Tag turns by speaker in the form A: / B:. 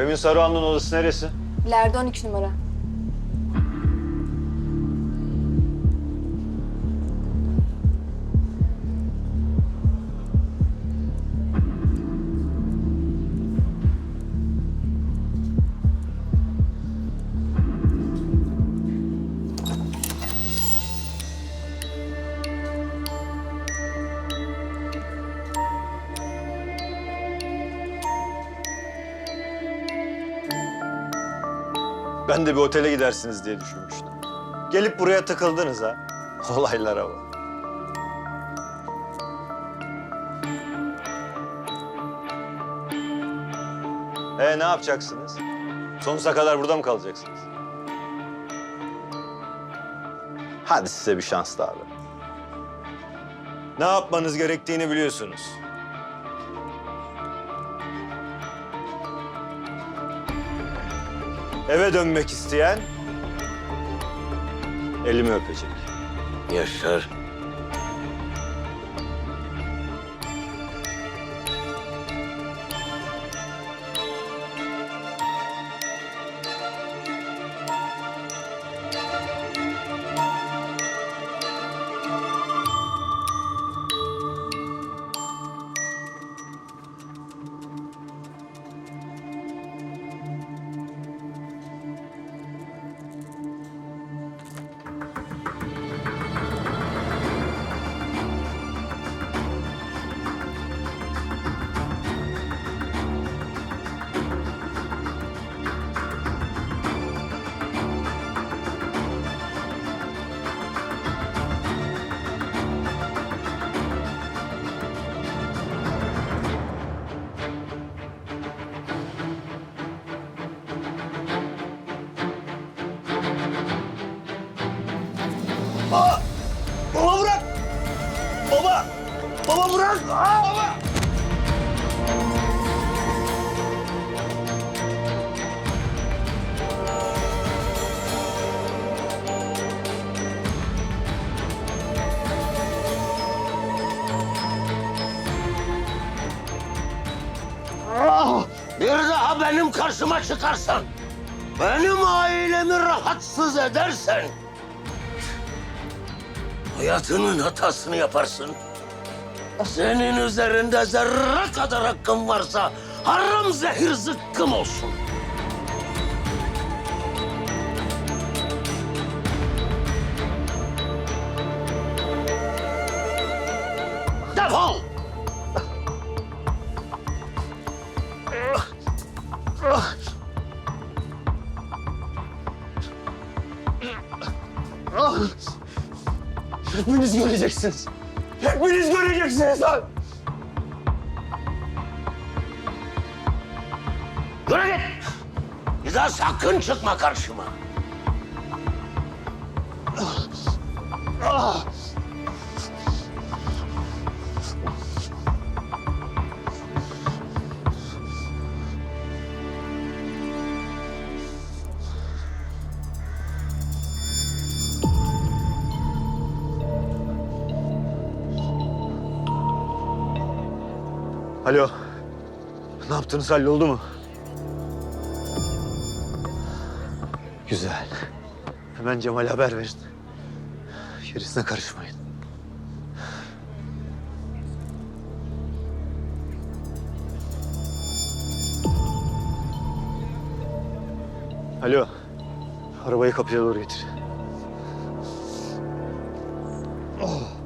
A: Bu Emin Saruhan'ın odası neresi?
B: İleride 12 numara.
A: Ben de bir otele gidersiniz diye düşünmüştüm. Gelip buraya tıkıldınız ha. Olaylara bak. E ne yapacaksınız? Sonsuza kadar burada mı kalacaksınız? Hadi size bir şans daha. Ne yapmanız gerektiğini biliyorsunuz. Eve dönmek isteyen elimi öpecek.
C: Yaşar.
A: Baba! Baba bırak! Aa, baba!
C: Ah, Bir daha benim karşıma çıkarsan, benim ailemi rahatsız edersen, hayatının hatasını yaparsın. Senin üzerinde zerre kadar hakkım varsa haram zehir zıkkım olsun. Defol!
A: Hepiniz göreceksiniz. Hepiniz göreceksiniz lan!
C: Yürü git! Bir daha sakın çıkma karşıma.
A: Alo. Ne yaptınız halloldu mu? Güzel. Hemen Cemal'e haber verin. Gerisine karışmayın. Alo. Arabayı kapıya doğru getir. Oh.